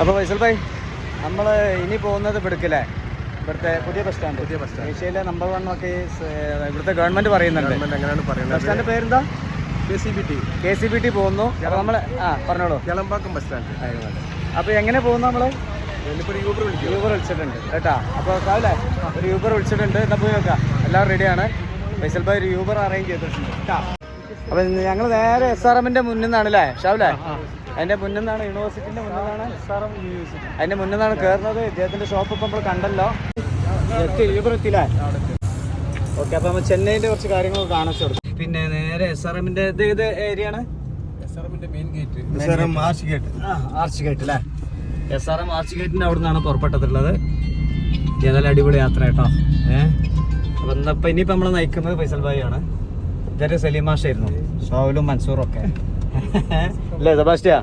അപ്പോൾ ഫൈസൽ ഭായ് നമ്മൾ ഇനി പോകുന്നത് ഇവിടുക്കല്ലേ? ഇവിടുത്തെ പുതിയ ബസ് സ്റ്റാൻഡ് പുതിയ ബസ് സ്റ്റാൻഡ് ഏഷ്യയിലെ നമ്പർ വൺ ഒക്കെ ഇവിടുത്തെ ഗവൺമെന്റ് പറയുന്നുണ്ട്. ഗവൺമെന്റ് പറയുന്നത്? ബസ് സ്റ്റാൻഡ് പേരെന്താ? K C B T. K C B T പോകുന്നു. നമ്മൾ ആ പറഞ്ഞോളൂ. കിളമ്പാക്കം ബസ് സ്റ്റാൻഡ് അപ്പോൾ എങ്ങനെ പോകുന്നു നമ്മൾ ഒരു യൂബർ വിളിക്കും യൂബർ വിളിച്ചിട്ടുണ്ട് കേട്ടാ? അപ്പോൾ കാവില്ലേ ഒരു യൂബർ വിളിച്ചിട്ടുണ്ട്. എന്നാൽ പോയി നോക്കാം. എല്ലാവരും റെഡിയാണ് ഫൈസൽ ഭായ് ഒരു യൂബർ അറേഞ്ച് ചെയ്തിട്ടുണ്ട് കേട്ടാ? അപ്പോൾ ഞങ്ങൾ നേരെ എസ് ആർ എമ്മിന്റെ മുന്നിൽ നിന്നാണ് അല്ലേ ഷാവില്ലേ അതിന്റെ മുന്നിൽ യൂണിവേഴ്സിറ്റിന്റെ യൂണിവേഴ്സിറ്റിന്റെ മുന്നിൽ നിന്നാണ് അതിന്റെ ആർ എം യൂണിവേഴ്സിറ്റി. അതിന്റെ മുന്നിൽ നിന്നാണ് കയറുന്നത് ഇദ്ദേഹത്തിന്റെ ഷോപ്പ് ഇപ്പൊ നമ്മൾ കണ്ടല്ലോ. എത്തിയില്ലേ ഓക്കെ അപ്പൊ നമ്മൾ ചെന്നൈന്റെ കുറച്ച് കാര്യങ്ങൾ കാണിച്ചു കൊടുക്കും പിന്നെ നേരെ എസ് ആർ എമ്മിന്റെ ഇത് ഏത് ഏരിയ ആണ്? എസ് ആർ എമ്മിന്റെ main gate S R M arch gate arch gate അല്ലേ എസ് ആർ എം ആർച്ച് ഗേറ്റിന്റെ അവിടെ നിന്നാണ് പുറപ്പെട്ടിട്ടുള്ളത് ഏതായാലും അടിപൊളി യാത്ര കേട്ടോ. ഏഹ് അപ്പൊ ഇന്നിപ്പോ ഇനിയിപ്പോ നമ്മൾ നയിക്കുന്നത് ഫൈസൽ ഭായി ആണ് ഇതൊരു സലീമാഷായിരുന്നു ഷോവിലും മൻസൂറും ഒക്കെ. അല്ലേ സെബാസ്റ്റിയ?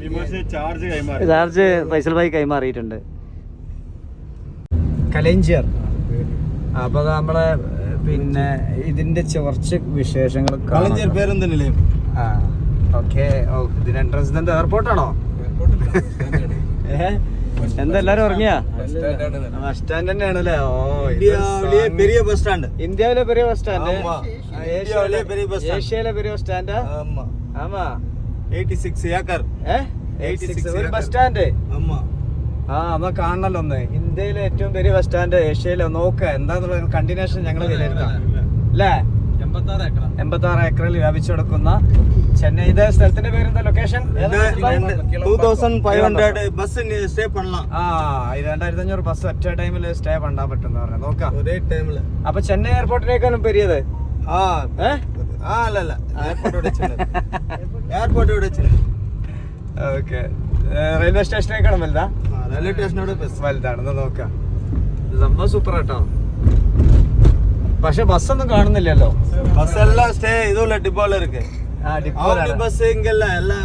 ചാർജ് ഫൈസൽ ഭായി കൈമാറിയിട്ടുണ്ട്. കലഞ്ചിയർ. അപ്പൊ നമ്മളെ പിന്നെ ഇതിന്റെ കുറച്ച് വിശേഷങ്ങൾ എൻട്രൻസ് എയർപോർട്ടാണോ? എന്തെല്ലാരും ഇറങ്ങിയാ ബസ് സ്റ്റാൻഡ് തന്നെയാണ്. അല്ലേ? ഓ പെരിയ ബസ് സ്റ്റാൻഡ്. ഇന്ത്യയിലെ പെരിയ ബസ് സ്റ്റാൻഡ്. ഏഷ്യയിലെ പെരിയ ബസ് സ്റ്റാൻഡ്. ആമാ. എയ്റ്റി ആ കാണണല്ലോ ഒന്ന്. ഇന്ത്യയിലെ ഏറ്റവും വലിയ ബസ് സ്റ്റാൻഡ് ഏഷ്യയിലെ നോക്ക. എന്താന്നുള്ള കണ്ടിന്യൂഷൻ ഞങ്ങൾ വിലയിരുത്താം അല്ലേ എൺപത്തി ആറ് ഏക്കറിൽ വ്യാപിച്ചു കിടക്കുന്ന ചെന്നൈ സ്ഥലത്തിന്റെ പേര് എന്താ ലൊക്കേഷൻ ബസ് സ്റ്റേ പണലാം. ആ രണ്ടായിരത്തി അഞ്ഞൂറ് ബസ് ഒറ്റ ടൈമിൽ സ്റ്റേ പണ്ടാൻ പറ്റും നോക്കാം. അപ്പൊ ചെന്നൈ എയർപോർട്ടിനേക്കാളും പെരിയത് ആ. ഏഹ് ஆ இல்ல இல்ல ஏர்போர்ட்டோட சின்னது ஏர்போர்ட்டோட சின்னது ഓക്കെ റെയിൽവേ സ്റ്റേഷനേക്കാളും വലുതാ ரயில்வே ஸ்டேஷனோட பெருசு വലുതാണെന്ന് നോക്കാം ഇത് സംഭവം സൂപ്പർ കേട്ടോ പക്ഷെ ബസ്സൊന്നും കാണുന്നില്ലല്ലോ பஸ் எல்லாம் ஸ்டே இதுல டிப்போல இருக்கு ആ ஆம்னி ഡിപ്പോയിലാണ്. பஸ் இங்க இல்ல எல்லாம்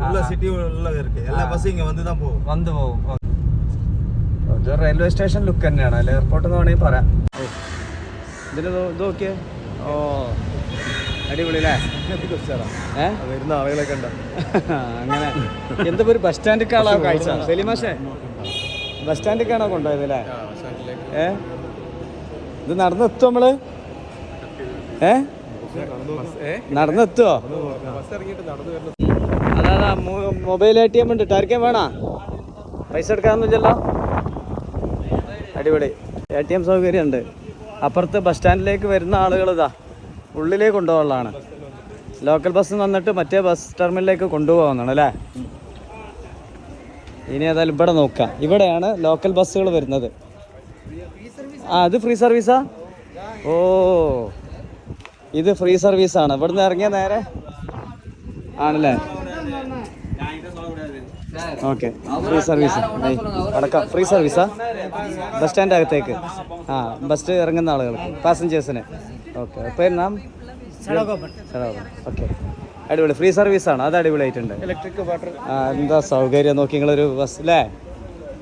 உள்ள ஆ. சிட்டி உள்ள இருக்கு எல்லா ஆ. பஸ் இங்க வந்து தான் போகும் വന്നു പോകും ഇത് റെയിൽവേ സ്റ്റേഷൻ ലുക്ക് തന്നെയാണ് അല്ലെ എയർപോർട്ട് എന്ന് വേണമെങ്കിൽ പറയാം ഇതിന് ഇത് ഇത് നോക്കിയേ ഓ അടിപൊളി അല്ലേ വരുന്ന ആളുകളൊക്കെ അങ്ങനെ. എന്താ ഒരു ബസ് സ്റ്റാൻഡിലേക്കാണോ കാഴ്ച. സെലിമാഷേ ബസ് സ്റ്റാൻഡിലേക്കാണോ കൊണ്ടുപോയത് അല്ലേ? ഏ? ഇത് നടന്നെത്തും നമ്മൾ? ഏ? നടന്നെത്തുവോ അതാ മൊബൈൽ എ ടി എം ഉണ്ട്. ടാർക്കാൻ വേണോ? പൈസ എടുക്കാനൊന്നുമില്ലല്ലോ? അടിപൊളി. എ ടി എം സൗകര്യം ഉണ്ട് അപ്പുറത്ത് ബസ് സ്റ്റാൻഡിലേക്ക് വരുന്ന ആളുകൾ ഇതാ. ഉള്ളിലേക്ക് കൊണ്ടുപോകാനുള്ളതാണ്. ലോക്കൽ ബസ് വന്നിട്ട് മറ്റേ ബസ് ടെർമിനലിലേക്ക് കൊണ്ടുപോകുന്നതാണ് അല്ലേ? ഇനി ഏതായാലും ഇവിടെ നോക്കാം ഇവിടെയാണ് ലോക്കൽ ബസ്സുകൾ വരുന്നത്. ആ അത് ഫ്രീ സർവീസാ ഓ ഇത് ഫ്രീ സർവീസാണ് ഇവിടുന്ന് ഇറങ്ങിയ നേരെ ആണല്ലേ? ഓക്കെ ഫ്രീ സർവീസ് അടക്കം ഫ്രീ സർവീസാ ബസ് സ്റ്റാൻഡ് അകത്തേക്ക്. ആ ബസ് ഇറങ്ങുന്ന ആളുകൾക്ക് പാസഞ്ചേഴ്സിന് ഓക്കെ. അപ്പോൾ നാം? ഓക്കെ. അടിപൊളി. ഫ്രീ സർവീസാണ് അത് അടിപൊളിയായിട്ടുണ്ട്. ഇലക്ട്രിക് വാട്ടർ എന്താ സൗകര്യം നോക്കി നിങ്ങളൊരു ബസ് അല്ലേ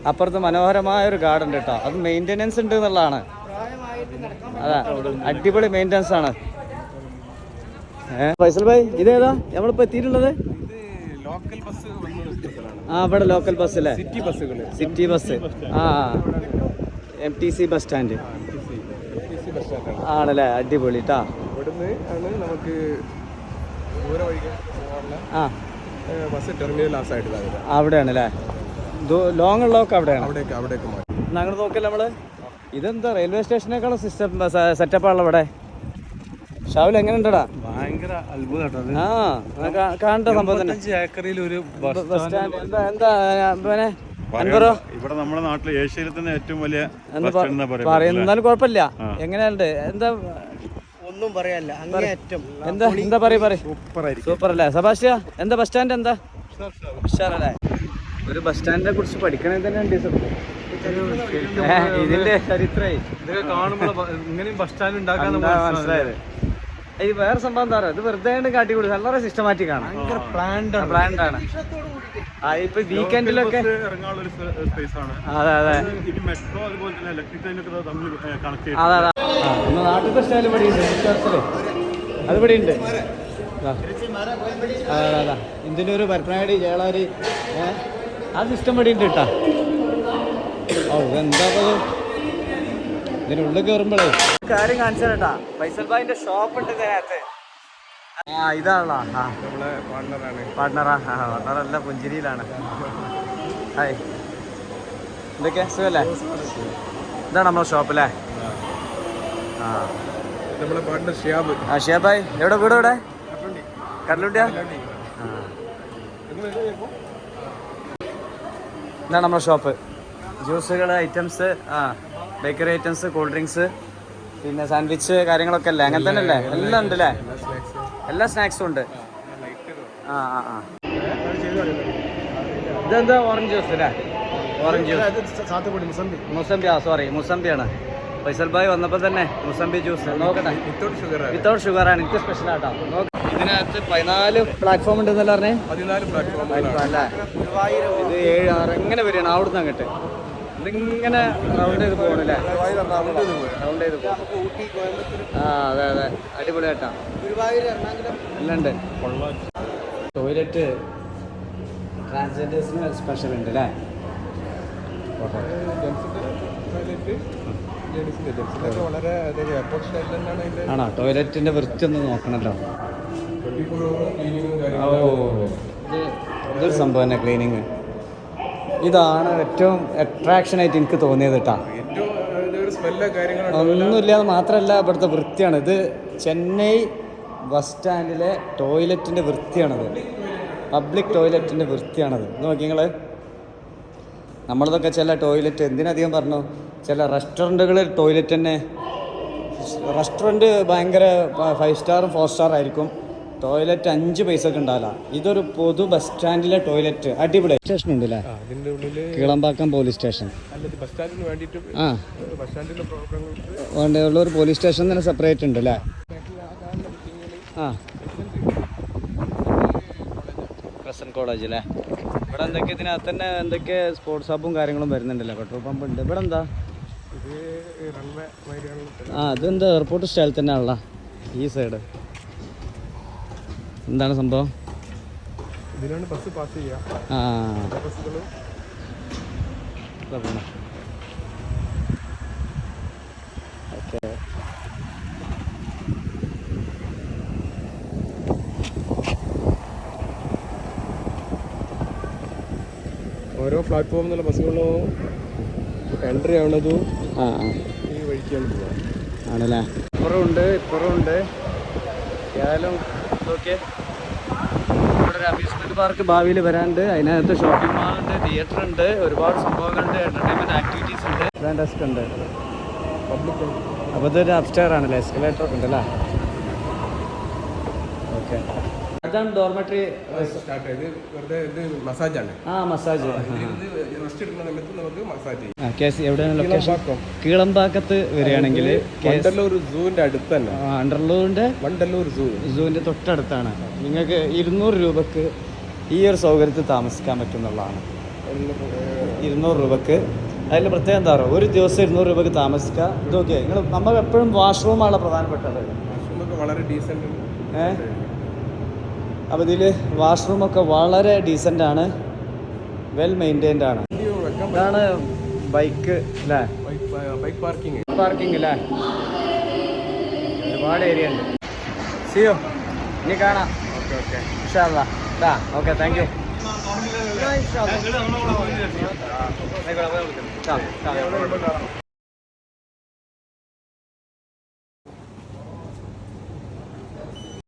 അപ്പുറത്ത് മനോഹരമായ ഒരു ഗാർഡൻ കേട്ടോ അത് മെയിന്റെനൻസ് ഉണ്ട് എന്നുള്ളതാണ്. അതാ അടിപൊളി മെയിന്റെനൻസ് ആണ്. ഫൈസൽ ഭായ് ഇതേതാ? നമ്മളിപ്പോ എത്തിയിട്ടുള്ളത്? ലോക്കൽ ബസ് ആ ഇവിടെ ലോക്കൽ ബസ് അല്ലേ സിറ്റി ബസ്സുകൾ സിറ്റി ബസ് ആ M T C bus stand ആണല്ലേ? അടിപൊളി ട്ടാ. ഇവിടുന്ന് ആണ് നമുക്ക് ദൂരെ വഴിക്ക് പോകാനുള്ള ആ. ബസ് ടെർമിനൽ അവിടെയാണ് അല്ലേ ലോങ് ഉള്ളതൊക്കെ അവിടെയാണ്. അവിടേക്ക് അവിടേക്ക് മാറ്റി ഞങ്ങൾ നോക്കല്ലേ നമ്മൾ? ഇതെന്താ റെയിൽവേ സ്റ്റേഷനേക്കാളും സിസ്റ്റം സെറ്റപ്പാണല്ലോ ഇവിടെ. ഷാവിൽ എങ്ങനെ ഉണ്ടടാ ഭയങ്കര അത്ഭുതം ആ കാണേണ്ട സംഭവം തന്നെ. ഏക്കറിൽ ഒരു ബസ് സ്റ്റാൻഡ് എന്താ എന്താ പിന്നെ ഇവിടെ നമ്മുടെ നാട്ടിൽ ഏഷ്യയിൽ തന്നെ ഏറ്റവും വലിയ എന്നാലും കുഴപ്പമില്ല. എങ്ങനെയുണ്ട്? എന്താ ഒന്നും പറയാല്ല എന്താ എന്താ പറയ പറയും. സൂപ്പർ അല്ലേ സബാഷ്യ എന്താ ബസ് സ്റ്റാൻഡ് എന്താ? ഉഷാറല്ലേ? ഒരു ബസ് സ്റ്റാൻഡിനെ കുറിച്ച് പഠിക്കണേ തന്നെ ഉണ്ട് ഇതിന്റെ ചരിത്രേ. ഇതൊക്കെ കാണുമ്പോൾ ഇങ്ങനെയും ബസ് സ്റ്റാൻഡ് ഉണ്ടാക്കാൻ മനസ്സിലായത്? ഈ വേറെ സംഭവം എന്താ പറയുക ഇത് വെറുതെ കൊണ്ട് കാട്ടി കൊടുക്കും. വളരെ സിസ്റ്റമാറ്റിക് ആണ്. പ്ലാൻഡ് ആണ്. ആ ഇപ്പൊ വീക്കെൻഡിലൊക്കെ ഇറങ്ങാനുള്ള ഒരു സ്പേസ് ആണ്. അതെ അതെ. ഇനി മെട്രോ അതുപോലെ തന്നെ ഇലക്ട്രിക് ട്രെയിനൊക്കെ തമ്മിൽ കണക്ട് അതെ അതെ. നാട്ടിലത്തെ സ്റ്റൈൽ ഇവിടെ ഉണ്ട്. ചർച്ചിൽ അത് ഇവിടെ ഉണ്ട്. ഇന്ത്യന്റെ ഒരു പരപ്പനാടി ചേളാരി ആ സിസ്റ്റം ഇവിടെ ഉണ്ട് കേട്ടാ. ഓ എന്താ ഇതിനുള്ളിൽ കയറുമ്പോഴേ കാര്യം കാണിച്ചാ ഫൈസൽ ബായിന്റെ ഷോപ്പ് ഉണ്ട് ഇതിനകത്ത് ആ ഇതാണല്ലോ. ആ. നമ്മളെ പാർട്ണറാണ് പാർട്ട്ണറാ ആ. പാർട്ണറല്ല പുഞ്ചിരിയിലാണ്. ഹായ്. എന്തൊക്കെ? സുഖല്ലേ? ഇതാണ് നമ്മളെ ഷോപ്പ് അല്ലേ ആ. നമ്മളെ പാർട്ണർ ഷിയാബ്. ആ ഷിയാബായ്. എവിടെ വീട് എവിടെ കടലുണ്ടിയാ? ഇതാണ് നമ്മുടെ ഷോപ്പ് ജ്യൂസുകൾ ഐറ്റംസ് ആ. ബേക്കറി ഐറ്റംസ് കൂൾ ഡ്രിങ്ക്സ് പിന്നെ സാൻഡ്വിച്ച് കാര്യങ്ങളൊക്കെ അല്ലേ? അങ്ങനെ തന്നെ അല്ലേ എല്ലാം ഉണ്ട് അല്ലേ എല്ലാ സ്നാക്സും ഉണ്ട്. ആ ആ ആ. ഇതെന്താ ഓറഞ്ച് ജ്യൂസ് അല്ലേ? Orange juice. മുസംബി ആ സോറി മുസംബിയാണ്. ഫൈസൽ ഭായ് വന്നപ്പോൾ തന്നെ മുസംബി ജ്യൂസ്. നോക്കട്ടെ. വിത്തൗട്ട് ഷുഗർ വിത്തൗട്ട് ഷുഗർ ആണ്. എനിക്ക് സ്പെഷ്യൽ ആട്ടോ. ഇതിനകത്ത് പതിനാല് പ്ലാറ്റ്ഫോം ഉണ്ടെന്നല്ലേ പറഞ്ഞേ? പതിനാല് പ്ലാറ്റ്ഫോം അല്ലേ ഇത് ഏഴ് ആറ് എങ്ങനെ വരികയാണ്. അവിടുന്ന് അങ്ങോട്ട്. ഇതിങ്ങനെ റൗണ്ട് ചെയ്ത് പോകണല്ലേ റൗണ്ട് ചെയ്ത് പോകും ആ അതെ അതെ. അടിപൊളിയായിട്ടാ. ടോയ്ലറ്റ് ട്രാൻസ്ജെൻഡേഴ്സിന് സ്പെഷ്യൽ ഉണ്ട് അല്ലേ ആണോ? ടോയ്ലറ്റിന്റെ വൃത്തി ഒന്ന് നോക്കണല്ലോ. ഓ. ഇത് ഇതൊരു സംഭവം തന്നെ ക്ലീനിങ് ഇതാണ് ഏറ്റവും അട്രാക്ഷൻ ആയിട്ട് എനിക്ക് തോന്നിയത് കേട്ടാ. ഒന്നുമില്ല അത് മാത്രമല്ല ഇവിടുത്തെ വൃത്തിയാണ്. ഇത് ചെന്നൈ ബസ് സ്റ്റാൻഡിലെ ടോയ്ലറ്റിന്റെ വൃത്തിയാണത്. പബ്ലിക് ടോയ്ലറ്റിന്റെ വൃത്തിയാണത്. നോക്കി നിങ്ങൾ നമ്മളതൊക്കെ ചില ടോയ്ലറ്റ് എന്തിനധികം പറഞ്ഞു? ചില റെസ്റ്റോറന്റുകളിൽ ടോയ്ലറ്റ് തന്നെ റെസ്റ്റോറന്റ് ഭയങ്കര ഫൈവ് സ്റ്റാറും ഫോർ സ്റ്റാർ ആയിരിക്കും. ടോയ്ലറ്റ് അഞ്ച് പൈസക്ക് ഉണ്ടാവില്ല ഇതൊരു പൊതു ബസ് സ്റ്റാൻഡിലെ ടോയ്ലറ്റ് അടിപൊളി. സ്റ്റേഷൻ ഉണ്ടല്ലേ? അതിന്റെ ഉള്ളിൽ കീളമ്പാക്കം പോലീസ് സ്റ്റേഷൻ ബസ് സ്റ്റാൻഡിന് വേണ്ടിയിട്ട് ആ. ബസ് സ്റ്റാൻഡിലെ പ്രോഗ്രാമുകൾക്ക് വേണ്ട ഒരു പോലീസ് സ്റ്റേഷൻ തന്നെ സെപ്പറേറ്റ് ഉണ്ട് അല്ലേ? ആ. ക്രസൻ കോളേജ് അല്ലേ? ഇവിടെ എന്തൊക്കെ ഇതിനകത്ത് തന്നെ എന്തൊക്കെ സ്പോർട്സ് ഹബും കാര്യങ്ങളും വരുന്നുണ്ടല്ലോ? പെട്രോൾ പമ്പ് ഉണ്ട്. ഇവിടെ എന്താ? ഇത് റൺവേ മാതിരിയാണ് ആ അതെന്താ എയർപോർട്ട് സ്റ്റൈൽ തന്നെ ആണല്ലോ ഈ സൈഡ് എന്താണ് സംഭവം? ഇതിലാണ് ബസ് പാസ് ചെയ്യുക ആ. ഓക്കെ. ഓരോ പ്ലാറ്റ്ഫോമിൽ നിന്നുള്ള ബസ്സുകളും എൻട്രി ആവുന്നതും ഈ വഴിക്കാണ് പോകുക ആണല്ലേ? ഇപ്പുറമുണ്ട് ഇപ്പുറമുണ്ട് ഏതായാലും ഇവിടെ ഒരു പാർക്ക് ഭാവിയിൽ വരാനുണ്ട്. അതിനകത്ത് ഷോപ്പിംഗ് മാൾ ഉണ്ട് തിയേറ്റർ ഉണ്ട് ഒരുപാട് സംഭവങ്ങളുണ്ട് എന്റർടൈൻമെന്റ് ആക്ടിവിറ്റീസ് ഉണ്ട്. ഡെസ്ക് ഉണ്ട്. പബ്ലിക് അപ്പോൾ ഇതൊരു അപ്സ്റ്റെയർ ആണല്ലേ? എസ്കലേറ്റർ ഉണ്ടല്ലേ? ഓക്കെ അതാണ് ഡോർമെട്രി സ്റ്റാർട്ട് ചെയ്ത് വെറുതെ ഇത് മസാജാണ് ആ മസാജ് റെസ്റ്റ് എടുക്കുന്ന സമയത്ത് നമുക്ക് മസാജ് ചെയ്യാം. കേസ് എവിടെയാണ് ലൊക്കേഷൻ കീളമ്പാക്കം. കീളമ്പാക്കത്ത് വരികയാണെങ്കിൽ വണ്ടല്ലൂർ സൂവിന്റെ അടുത്ത് തന്നെ. അണ്ടർലൂറിന്റെ വണ്ടല്ലൂർ സൂ സൂവിന്റെ തൊട്ടടുത്താണ്. നിങ്ങൾക്ക് ഇരുന്നൂറ് രൂപക്ക് ഈ ഒരു സൗകര്യത്തിൽ താമസിക്കാൻ പറ്റുന്നുള്ളതാണ്. ഇരുന്നൂറ് രൂപക്ക്. അതിൽ പ്രത്യേകം എന്താ പറയുക? ഒരു ദിവസം ഇരുന്നൂറ് രൂപക്ക് താമസിക്കുക ഇതൊക്കെ നിങ്ങൾ നമ്മൾ എപ്പോഴും വാഷ്റൂമാണ് പ്രധാനപ്പെട്ടത്. വാഷ്റൂമൊക്കെ വളരെ ഡീസന്റ് ഏ? അപ്പോൾ ഇതിൽ വാഷ്റൂമൊക്കെ വളരെ ഡീസന്റ് ആണ്. വെൽ മെയിന്റൈൻഡ് ആണ്. ഇതാണ് ബൈക്ക് അല്ലേ ബൈക്ക് പാർക്കിംഗ് പാർക്കിംഗ് അല്ലേ ഒരുപാട് ഏരിയ ഉണ്ട്. സിയോ ഇനി കാണാം. ഓക്കെ ഓക്കെ ഇൻഷാല്ലാ ഇതാ. ഓക്കെ താങ്ക് യു നമ്മളെ